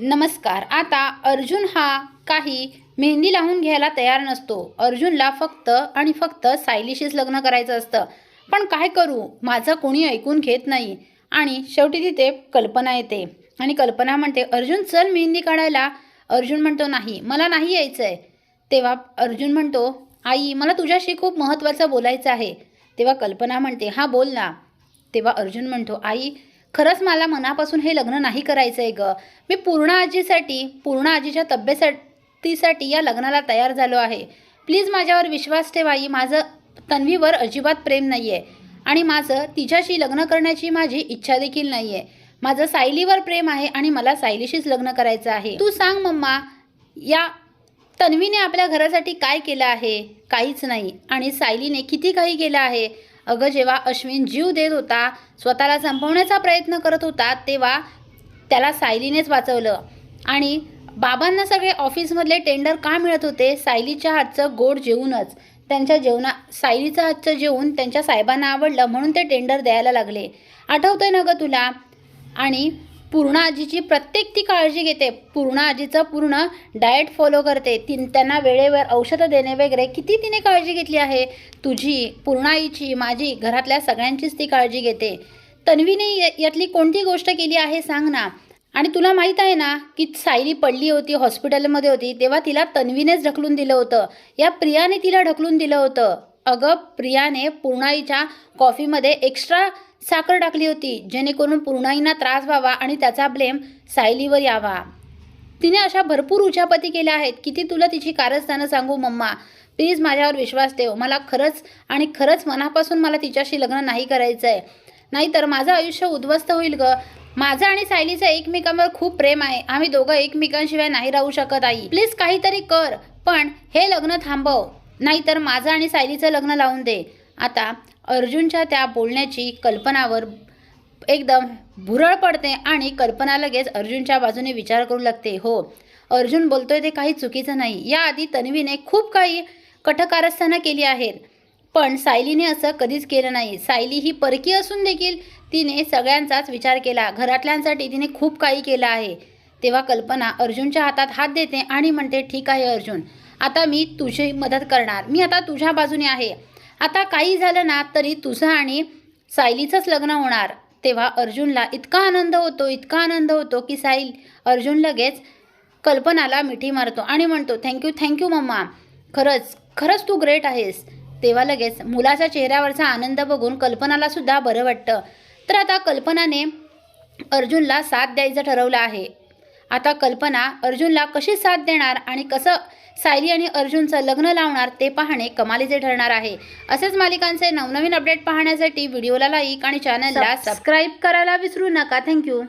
नमस्कार. आता अर्जुन हा काही मेहंदी लावून घ्यायला तयार नसतो. अर्जुनला फक्त आणि फक्त सायलीशीच लग्न करायचं असतं. पण काय करू? माझं कोणी ऐकून घेत नाही. आणि शेवटी तिथे कल्पना येते. आणि कल्पना म्हणते अर्जुन चल मेहंदी काढायला. अर्जुन म्हणतो नाही मला नाही यायचं आहे तेव्हा अर्जुन म्हणतो आई मला तुझ्याशी खूप महत्त्वाचं बोलायचं आहे. तेव्हा कल्पना म्हणते हा बोल ना. तेव्हा अर्जुन म्हणतो आई खरंच मला मनापासून हे लग्न नाही करायचं आहे गं. मी पूर्ण आजीसाठी पूर्ण आजीच्या तब्येतीसाठी या लग्नाला तयार झालो आहे. प्लीज माझ्यावर विश्वास ठेवाई माझं तन्वीवर अजिबात प्रेम नाही आहे आणि माझं तिच्याशी लग्न करण्याची माझी इच्छा देखील नाही आहे माझं सायलीवर प्रेम आहे आणि मला सायलीशीच लग्न करायचं आहे. तू सांग मम्मा या तन्वीने आपल्या घरासाठी काय केलं आहे? काहीच नाही. आणि सायलीने किती काही केलं आहे? अगं जेव्हा अश्विन जीव देत होता स्वतःला संपवण्याचा प्रयत्न करत होता तेव्हा त्याला सायलीनेच वाचवलं. आणि बाबांना सगळे ऑफिसमधले टेंडर का मिळत होते? सायलीच्या हातचं गोड जेवूनच. त्यांच्या जेवणा सायलीचं हातचं जेवून त्यांच्या साहेबांना आवडलं म्हणून ते टेंडर द्यायला लागले. आठवतंय ना गं तुला? आणि पूर्ण आजीची प्रत्येक ती काळजी घेते. पूर्ण आजीचं पूर्ण डाएट फॉलो करते. ती त्यांना वेळेवर औषधं देणे वगैरे किती तिने काळजी घेतली आहे? तुझी पूर्ण आईची माझी घरातल्या सगळ्यांचीच ती काळजी घेते. तन्वीने यातली कोणती गोष्ट केली आहे सांग ना. आणि तुला माहीत आहे ना की सायली पडली होती हॉस्पिटलमध्ये होती तेव्हा तिला तन्वीनेच ढकलून दिलं होतं. या प्रियाने तिला ढकलून दिलं होतं. अगं प्रियाने पूर्णाईच्या कॉफीमध्ये एक्स्ट्रा साखर टाकली होती जेणेकरून पूर्णाईंना त्रास व्हावा आणि त्याचा ब्लेम सायलीवर यावा. तिने अशा भरपूर उचापती केल्या आहेत. किती तुला तिची कारस्थानं सांगू मम्मा? प्लीज माझ्यावर विश्वास ठेव. मला खरंच आणि खरंच मनापासून मला तिच्याशी लग्न नाही करायचं आहे नाहीतर माझं आयुष्य उद्ध्वस्त होईल ग. माझं आणि सायलीचं एकमेकांवर खूप प्रेम आहे. आम्ही दोघं एकमेकांशिवाय नाही राहू शकत आई. प्लीज काहीतरी कर. पण हे लग्न थांबव. नाहीतर माझं आणि सायलीचं लग्न लावून दे. आता अर्जुनच्या त्या बोलण्याची कल्पनावर एकदम भुरळ पडते आणि कल्पना लगेच अर्जुनच्या बाजूने विचार करू लागते. हो अर्जुन बोलतोय ते काही चुकीचं नाही. याआधी तन्वीने खूप काही कठकारस्थानं केली आहेत पण सायलीने असं कधीच केलं नाही. सायली ही परकी असून देखील तिने सगळ्यांचाच विचार केला. घरातल्यांसाठी तिने खूप काही केलं आहे. तेव्हा कल्पना अर्जुनच्या हातात हात देते आणि म्हणते ठीक आहे अर्जुन. आता मी तुझी मदत करणार. मी आता तुझ्या बाजूने आहे. आता काही झालं ना तरी तुझं आणि सायलीचंच लग्न होणार. तेव्हा अर्जुनला इतका आनंद होतो इतका आनंद होतो की साईल अर्जुन लगेच कल्पनाला मिठी मारतो आणि म्हणतो थँक्यू थँक्यू मम्मा. खरंच खरंच तू ग्रेट आहेस. तेव्हा लगेच मुलाच्या चेहऱ्यावरचा आनंद बघून कल्पनाला सुद्धा बरं वाटतं. तर आता कल्पनाने अर्जुनला साथ द्यायचं ठरवलं आहे. आता कल्पना अर्जुनला कशी साथ देणार आणि कसं सायली आणि अर्जुनचं लग्न लावणार ते पाहणे कमालीचे ठरणार आहे. असेच मालिकांचे नवनवीन अपडेट पाहण्यासाठी व्हिडिओला लाईक आणि चॅनलला सबस्क्राईब करायला विसरू नका. थँक्यू